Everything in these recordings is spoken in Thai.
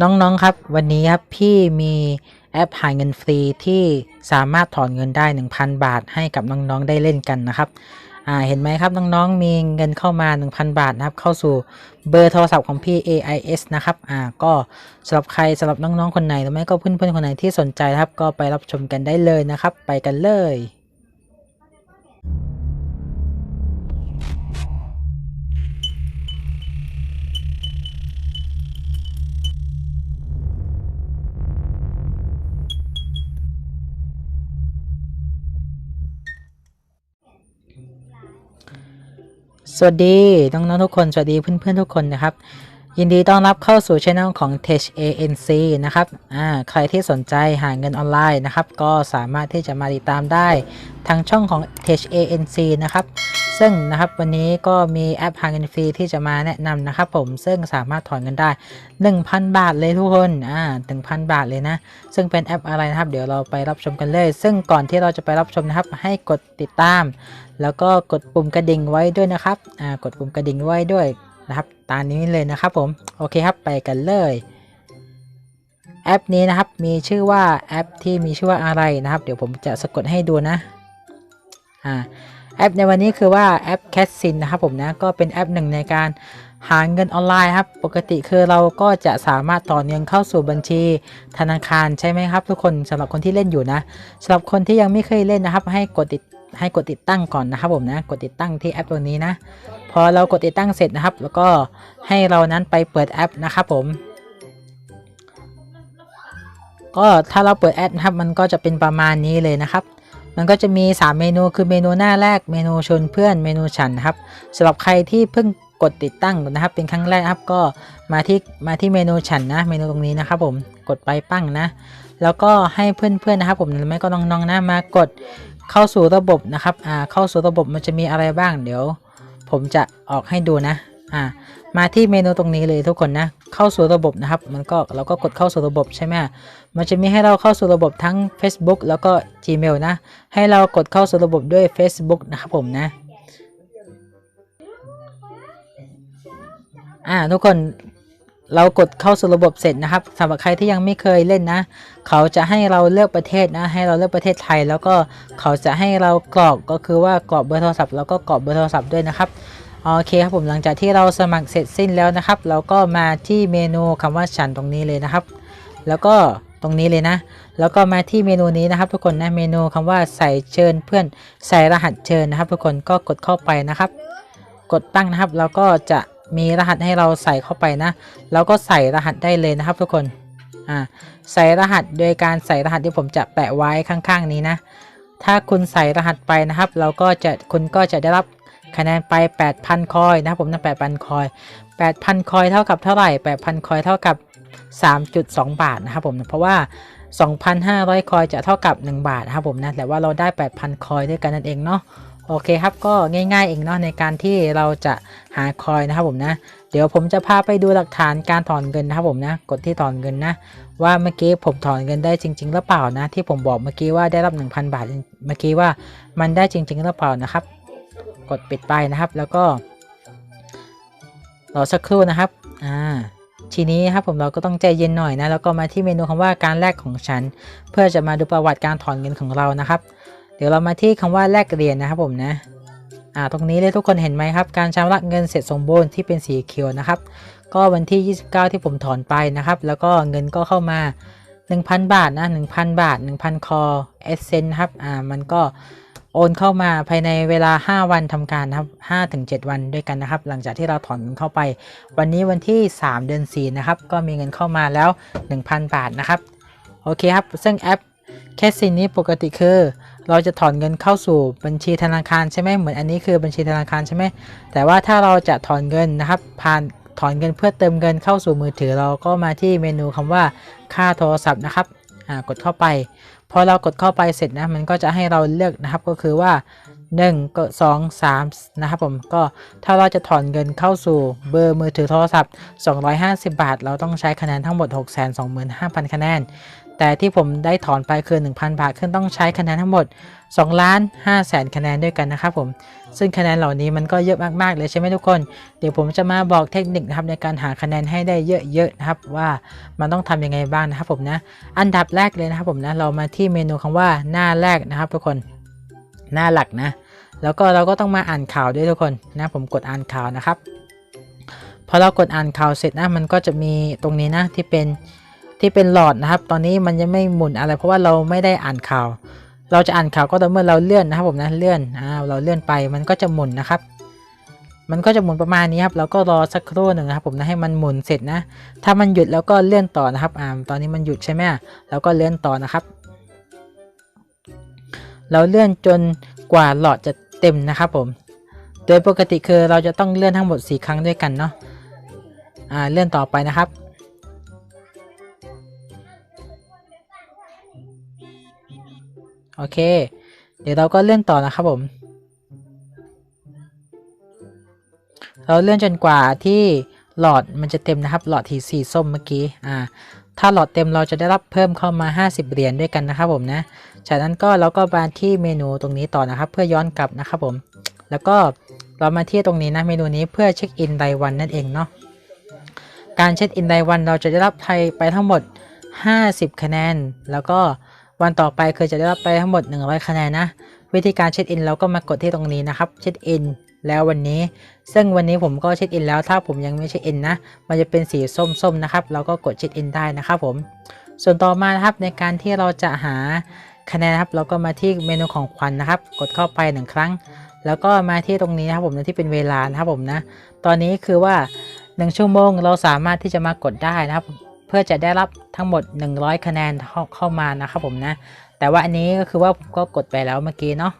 น้องๆครับวันนี้ครับพี่มีแอปหาเงินฟรีที่สามารถถอนเงินได้ 1,000 บาทให้กับน้องๆได้เล่นกันนะครับอ่าเห็นไหมครับน้องๆมีเงินเข้ามา 1,000 บาทนะครับ เข้าสู่เบอร์โทรศัพท์ของพี่ AIS นะครับอ่าก็สำหรับใครสำหรับน้องๆคนไหนหรือไม่ก็เพื่อนๆคนไหนที่สนใจครับก็ไปรับชมกันได้เลยนะครับ ไปกันเลย สวัสดีน้องๆทุกคน สวัสดีเพื่อนๆทุกคนนะครับ ยินดีต้อนรับเข้าสู่ช่องของ Tech ANC นะครับอ่าใครที่สนใจหาเงินออนไลน์นะครับ ก็สามารถที่จะมาติดตามได้ทางช่องของ Tech ANC นะครับ ซึ่งนะครับวันนี้ก็มีแอปหาเงินฟรีที่จะมาแนะนำนะครับผมซึ่งสามารถถอนเงินได้ 1,000 บาทเลยทุกคนอ่า1,000 บาทเลยนะ ซึ่งเป็นแอปอะไรนะครับ เดี๋ยวเราไปรับชมกันเลย ซึ่งก่อนที่เราจะไปรับชมนะครับ ให้กดติดตาม แล้วก็กดปุ่มกระดิ่งไว้ด้วยนะครับอ่ากดปุ่มกระดิ่งไว้ด้วยนะครับตามนี้เลยนะครับผมโอเคครับไปกันเลยแอปนี้นะครับมีชื่อว่าแอปที่มีชื่อว่าอะไรนะครับ เดี๋ยวผมจะสะกดให้ดูนะอ่า แอปในวันนี้คือว่าแอป c a t s i n นะครับผมนะก็เป็นแอปหนึ่งในการหาเงินออนไลน์ครับ ปกติคือเราก็จะสามารถต่อเงินเข้าสู่บัญชี ธนาคารใช่ไหมครับ ทุกคนสำหรับคนที่เล่นอยู่นะสำหรับคนที่ยังไม่เคยเล่นนะครับ ให้กดติดให้กดติดตั้งก่อนนะครับผมนะ กดติดตั้งที่แอปตัวนี้นะ พอเรากดติดตั้งเสร็จนะครับ แล้วก็ให้เรานั้นไปเปิดแอปนะครับผม ก็ถ้าเราเปิดแอปนะครับ มันก็จะเป็นประมาณนี้เลยนะครับ มันก็จะมี 3 เมนูคือเมนูหน้าแรกเมนูชวนเพื่อนเมนูฉันครับสำหรับใครที่เพิ่งกดติดตั้งนะครับ เป็นครั้งแรกครับก็มาที่มาที่เมนูฉันนะ เมนูตรงนี้นะครับ ผมกดไปปั้งนะ แล้วก็ให้เพื่อนๆนะครับ ผมหรือไม่ก็น้องๆนะมากดเข้าสู่ระบบนะครับอ่าเข้าสู่ระบบมันจะมีอะไรบ้างเดี๋ยว ผมจะออกให้ดูนะอ่า มาที่เมนูตรงนี้เลยทุกคนนะ เข้าสู่ระบบนะครับ มันก็เราก็กดเข้าสู่ระบบใช่ไหมมันจะมีให้เราเข้าสู่ระบบทั้ง Facebook แล้วก็ Gmail นะ ให้เรากดเข้าสู่ระบบด้วย Facebook นะครับผมนะอ่าทุกคนเรากดเข้าสู่ระบบเสร็จนะครับสำหรับใครที่ยังไม่เคยเล่นนะ เขาจะให้เราเลือกประเทศนะ ให้เราเลือกประเทศไทย แล้วก็เขาจะให้เรากรอกก็คือว่ากรอกเบอร์โทรศัพท์แล้วก็กรอกเบอร์โทรศัพท์ด้วยนะครับ โอเคครับผมหลังจากที่เราสมัครเสร็จสิ้นแล้วนะครับ เราก็มาที่เมนูคำว่าฉันตรงนี้เลยนะครับ แล้วก็ตรงนี้เลยนะ แล้วก็มาที่เมนูนี้นะครับ ทุกคนนะเมนูคำว่าใส่เชิญเพื่อนใส่รหัสเชิญนะครับ ทุกคนก็กดเข้าไปนะครับ กดตั้งนะครับ แล้วก็จะมีรหัสให้เราใส่เข้าไปนะแล้วก็ใส่รหัสได้เลยนะครับ ทุกคนอ่าใส่รหัสโดยการใส่รหัสที่ผมจะแปะไว้ข้างๆนี้นะ ถ้าคุณใส่รหัสไปนะครับ เราก็จะคุณก็จะได้รับ คะแนนไป 8,000 คอยนะครับผมนะ8,000 คอย 8,000 คอยเท่ากับเท่าไหร่ 8,000 คอยเท่ากับ 3.2 บาทนะครับผมเพราะว่า 2,500 คอยจะเท่ากับ 1 บาทนะครับผมนะแต่ว่าเราได้ 8,000 คอยด้วยกันนั่นเองเนาะโอเคครับก็ง่ายๆเองเนาะในการที่เราจะหาคอยนะครับผมนะ เดี๋ยวผมจะพาไปดูหลักฐานการถอนเงินนะครับผมนะ กดที่ถอนเงินนะ ว่าเมื่อกี้ผมถอนเงินได้จริง ๆ หรือเปล่านะ ที่ผมบอกเมื่อกี้ว่าได้รับ 1,000 บาทเมื่อกี้ว่ามันได้จริง ๆ หรือเปล่านะครับ กดปิดไปนะครับ แล้วก็รอสักครู่นะครับ อ่า ทีนี้ครับผมเราก็ต้องใจเย็นหน่อยนะ แล้วก็มาที่เมนูคำว่าการแลกของฉัน เพื่อจะมาดูประวัติการถอนเงินของเรานะครับ เดี๋ยวเรามาที่คำว่าแลกเหรียญนะครับผมนะ อ่า ตรงนี้เลยทุกคนเห็นไหมครับ การชำระเงินเสร็จสมบูรณ์ที่เป็นสีเขียวนะครับ ก็วันที่ 29 ที่ผมถอนไปนะครับ แล้วก็เงินก็เข้ามา 1,000 บาทนะ 1,000 บาท 1,000 คอเอเซนครับ อ่า มันก็ โอนเข้ามาภายในเวลา 5 วันทำการนะครับ5-7วันด้วยกันนะครับ หลังจากที่เราถอนเงินเข้าไป วันนี้วันที่ 3 เดือน4นะครับ ก็มีเงินเข้ามาแล้ว 1,000 บาทนะครับ โอเคครับ ซึ่งแอปแคสซินนี้ปกติคือ เราจะถอนเงินเข้าสู่บัญชีธนาคารใช่ไหมเหมือนอันนี้คือบัญชีธนาคารใช่ไหมแต่ว่าถ้าเราจะถอนเงินนะครับ ผ่านถอนเงินเพื่อเติมเงินเข้าสู่มือถือเราก็มาที่เมนูคำว่าค่าโทรศัพท์นะครับอ่ากดเข้าไป พอเรากดเข้าไปเสร็จนะมันก็จะให้เราเลือกนะครับก็คือว่า 1 ก็ 2 3 นะครับผมก็ถ้าเราจะถอนเงินเข้าสู่เบอร์มือถือโทรศัพท์ 250 บาท เราต้องใช้คะแนนทั้งหมด 625,000 คะแนน แต่ที่ผมได้ถอนไปคือ 1,000 บาทขึ้นต้องใช้คะแนนทั้งหมด2ล้าน5แสนคะแนนด้วยกันนะครับผม ซึ่งคะแนนเหล่านี้มันก็เยอะมากๆเลยใช่ไหมทุกคน เดี๋ยวผมจะมาบอกเทคนิคนะครับในการหาคะแนนให้ได้เยอะๆนะครับว่ามันต้องทำยังไงบ้างนะครับผมนะ อันดับแรกเลยนะครับผมนะเรามาที่เมนูคำว่าหน้าแรกนะครับ ทุกคนหน้าหลักนะ แล้วก็เราก็ต้องมาอ่านข่าวด้วยทุกคนนะผมกดอ่านข่าวนะครับพอเรากดอ่านข่าวเสร็จนะมันก็จะมีตรงนี้นะที่เป็น ที่เป็นหลอดนะครับ ตอนนี้มันยังไม่หมุนอะไร เพราะว่าเราไม่ได้อ่านข่าว เราจะอ่านข่าวก็ต่อเมื่อเราเลื่อนนะครับผมนะเลื่อนอ่าเราเลื่อนไปมันก็จะหมุนนะครับ มันก็จะหมุนประมาณนี้ครับเราก็รอสักครู่หนึ่งนะครับผมนะให้มันหมุนเสร็จนะ ถ้ามันหยุดแล้วก็เลื่อนต่อนะครับอ่าตอนนี้มันหยุดใช่ไหมแล้วก็เลื่อนต่อนะครับ เราเลื่อนจนกว่าหลอดจะเต็มนะครับผม โดยปกติคือเราจะต้องเลื่อนทั้งหมด 4 ครั้งด้วยกันเนาะอ่าเลื่อนต่อไปนะครับ โอเค เดี๋ยวเราก็เลื่อนต่อนะครับผม เราเลื่อนจนกว่าที่หลอดมันจะเต็มนะครับ หลอดที่สีส้มเมื่อกี้ อ่า ถ้าหลอดเต็มเราจะได้รับเพิ่มเข้ามา 50 เหรียญด้วยกันนะครับผมนะ จากนั้นก็เราก็มาที่เมนูตรงนี้ต่อนะครับ เพื่อย้อนกลับนะครับผม แล้วก็เรามาที่ตรงนี้นะเมนูนี้เพื่อเช็คอินรายวันนั่นเองเนาะ การเช็คอินรายวันเราจะได้รับไทยไปทั้งหมด 50 คะแนน แล้วก็ วันต่อไปคือจะได้รับไปทั้งหมด100คะแนนนะ วิธีการเช็คอินเราก็มากดที่ตรงนี้นะครับ เช็คอินแล้ววันนี้ ซึ่งวันนี้ผมก็เช็คอินแล้ว ถ้าผมยังไม่เช็คอินนะ มันจะเป็นสีส้มๆนะครับ เราก็กดเช็คอินได้นะครับผม ส่วนต่อมานะครับในการที่เราจะหาคะแนนครับ เราก็มาที่เมนูของขวัญนนะครับ กดเข้าไปหนึ่งครั้ง แล้วก็มาที่ตรงนี้นะครับผมที่เป็นเวลานะครับผมนะ ตอนนี้คือว่า 1 ชั่วโมงเราสามารถที่จะมากดได้นะครับ พื่อจะได้รับทั้งหมด 100 คะแนนเข้าเข้ามานะครับผมนะ แต่ว่าอันนี้ก็คือว่าผมก็กดไปแล้วเมื่อกี้เนาะ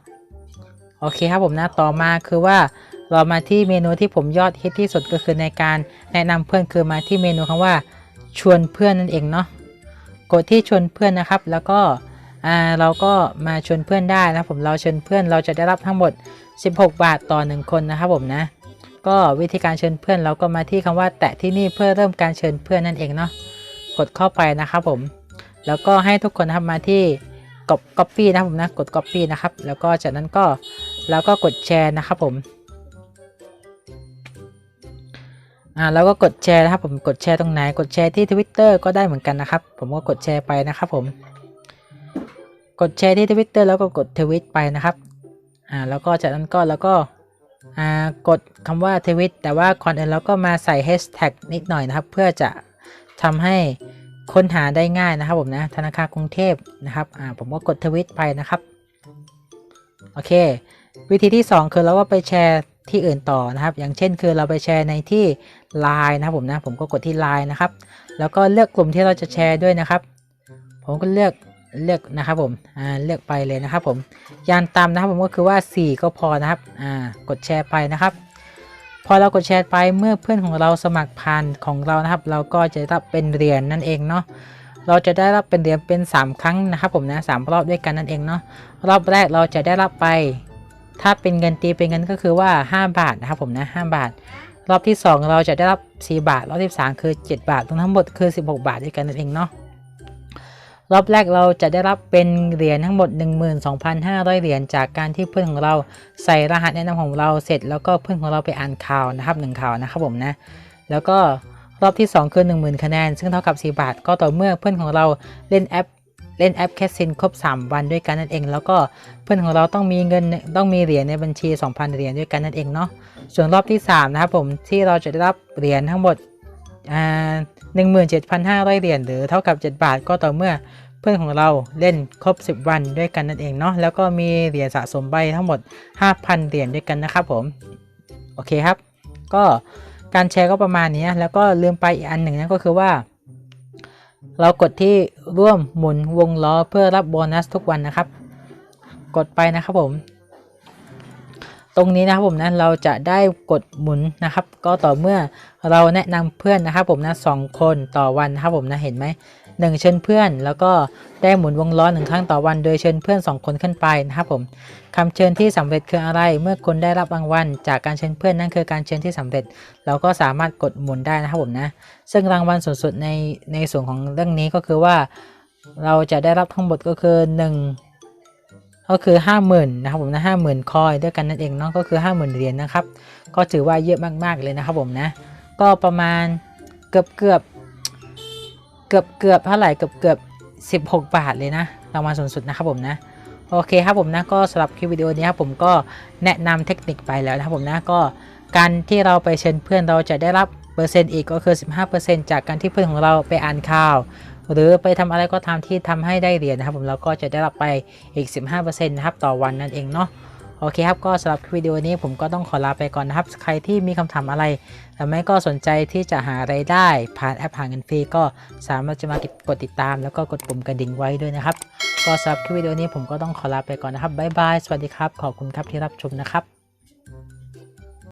โอเคครับผมนะต่อมาคือว่าเรามาที่เมนูที่ผมยอดฮิตที่สุดก็คือในการแนะนำเพื่อนคือมาที่เมนูคำว่าชวนเพื่อนนั่นเองเนาะกดที่ชวนเพื่อนนะครับ แล้วก็อ่าเราก็มาชวนเพื่อนได้นะผมเราชวนเพื่อนเราจะได้รับทั้งหมด 16 บาทต่อ 1 คนนะครับผมนะ ก็วิธีการเชิญเพื่อนเราก็มาที่คำว่าแตะที่นี่เพื่อเริ่มการเชิญเพื่อนนั่นเองเนาะ กดเข้าไปนะครับผม แล้วก็ให้ทุกคนนะครับมาที่กด copy นะครับผมนะกด copy นะครับ แล้วก็จากนั้นก็แล้วก็กดแชร์นะครับผมอ่าแล้วก็กดแชร์นะครับผมกดแชร์ตรงไหนกดแชร์ที่ Twitter ก็ได้เหมือนกันนะครับ ผมก็กดแชร์ไปนะครับผม กดแชร์ที่ Twitter แล้วก็กดทวิตไปนะครับอ่าแล้วก็จากนั้นก็แล้วก็อ่ากดคำว่าทวิตแต่ว่าก่อนอื่นเราก็มาใส่แฮชแท็กนิดหน่อยนะครับ เพื่อจะ ทำให้ค้นหาได้ง่ายนะครับผมนะธนาคารกรุงเทพนะครับอ่าผมก็กดทวิตไปนะครับโอเค วิธีที่ 2 คือเราก็ไปแชร์ที่อื่นต่อนะครับ อย่างเช่นคือเราไปแชร์ในที่ Line นะครับผมนะผมก็กดที่ Line นะครับ แล้วก็เลือกกลุ่มที่เราจะแชร์ด้วยนะครับ ผมก็เลือกเลือกนะครับผมอ่าเลือกไปเลยนะครับผมยานตามนะครับผมก็คือว่า 4 ก็พอนะครับอ่ากดแชร์ไปนะครับ พอเรากดแชร์ไปเมื่อเพื่อนของเราสมัครผ่านของเรานะครับ เราก็จะได้รับเป็นเหรียญนนั่นเองเนาะเราจะได้รับเป็นเหรียญเป็น 3 ครั้งนะครับผมนะสามรอบด้วยกันนั่นเองเนาะรอบแรกเราจะได้รับไป ถ้าเป็นเงินตีเป็นเงินก็คือว่า 5 บาทนะครับผมนะ5บาท รอบที่ 2 เราจะได้รับ 4 บาท รอบที่3คือ 7 บาททั้งหมดคือ 16 บาทด้วยกันนั่นเองเนาะ รอบแรกเราจะได้รับเป็นเหรียญทั้งหมด 12,500 เหรียญจากการที่เพื่อนของเราใส่รหัสแนะนำของเราเสร็จ แล้วก็เพื่อนของเราไปอ่านข่าวนะครับหนึ่งข่าวนะครับผมนะ แล้วก็รอบที่ 2 คือ 10,000 คะแนน ซึ่งเท่ากับ 4 บาท ก็ต่อเมื่อเพื่อนของเราเล่นแอปเล่นแอปแคสซินครบ 3 วันด้วยกันนั่นเอง แล้วก็เพื่อนของเราต้องมีเงินต้องมีเหรียญในบัญชี 2,000 เหรียญด้วยกันนั่นเองเนาะส่วนรอบที่ 3 นะครับผมที่เราจะได้รับเหรียญทั้งหมด อ่า17,500เหรียญหรือเท่ากับ 7 บาทก็ต่อเมื่อเพื่อนของเราเล่นครบ 10 วันด้วยกันนั่นเองเนาะแล้วก็มีเหรียญสะสมใบทั้งหมด 5,000 เหรียญด้วยกันนะครับผมโอเคครับ ก็การแชร์ก็ประมาณนี้แล้วก็ลืมไปอีกอันหนึ่งนั่นก็คือว่า เรากดที่ร่วมหมุนวงล้อเพื่อรับโบนัสทุกวันนะครับ กดไปนะครับผม ตรงนี้นะครับผมนะเราจะได้กดหมุนนะครับ ก็ต่อเมื่อเราแนะนำเพื่อนนะครับผมนะสองคนต่อวันนะครับผมนะเห็นไหมหนึ่งเชิญเพื่อน แล้วก็ได้หมุนวงล้อหนึ่งครั้งต่อวันโดยเชิญเพื่อนสองคนขึ้นไปนะครับผมคำเชิญที่สำเร็จคืออะไร เมื่อคนได้รับรางวัลจากการเชิญเพื่อนนั่นคือการเชิญที่สำเร็จ เราก็สามารถกดหมุนได้นะครับผมนะซึ่งรางวัลสูงสุดในในส่วนของเรื่องนี้ก็คือว่า เราจะได้รับทั้งหมดก็คือ1 ก็คือ 50,000นะครับผมนะ50,000คอยด้วยกันนั่นเองเนาะก็คือ 50,000เหรียญนะครับ ก็ถือว่าเยอะมากๆเลยนะครับผมนะ ก็ประมาณเกือบเกือบเกือบเกือบเท่าไหร่เกือบเกือบ16 บาทเลยนะรางวัลสูงสุดนะครับผมนะโอเคครับผมนะก็สำหรับคลิปวิดีโอนี้ครับผมก็แนะนำเทคนิคไปแล้วนะครับผมนะก็การที่เราไปเชิญเพื่อนเราจะได้รับ เปอร์เซ็นต์อีกก็คือ 15%จากการที่เพื่อนของเราไปอ่านข่าว หรือไปทำอะไรก็ตามที่ทำให้ได้เหรียญนะครับผมเราก็จะได้รับไปอีก 15%นะครับต่อวันนั่นเองเนาะโอเคครับ ก็สำหรับคลิปวิดีโอนี้ผมก็ต้องขอลาไปก่อนนะครับ ใครที่มีคำถามอะไรหรือไม่ก็สนใจที่จะหาไรายได้ ผ่านแอปหาเงินฟรีก็สามารถจะมากดติดตาม แล้วก็กดปุ่มกระดิ่งไว้ด้วยนะครับ ก็สำหรับคลิปวิดีโอนี้ผมก็ต้องขอลาไปก่อนนะครับบ๊ายบาย สวัสดีครับ ขอบคุณครับที่รับชมนะครับ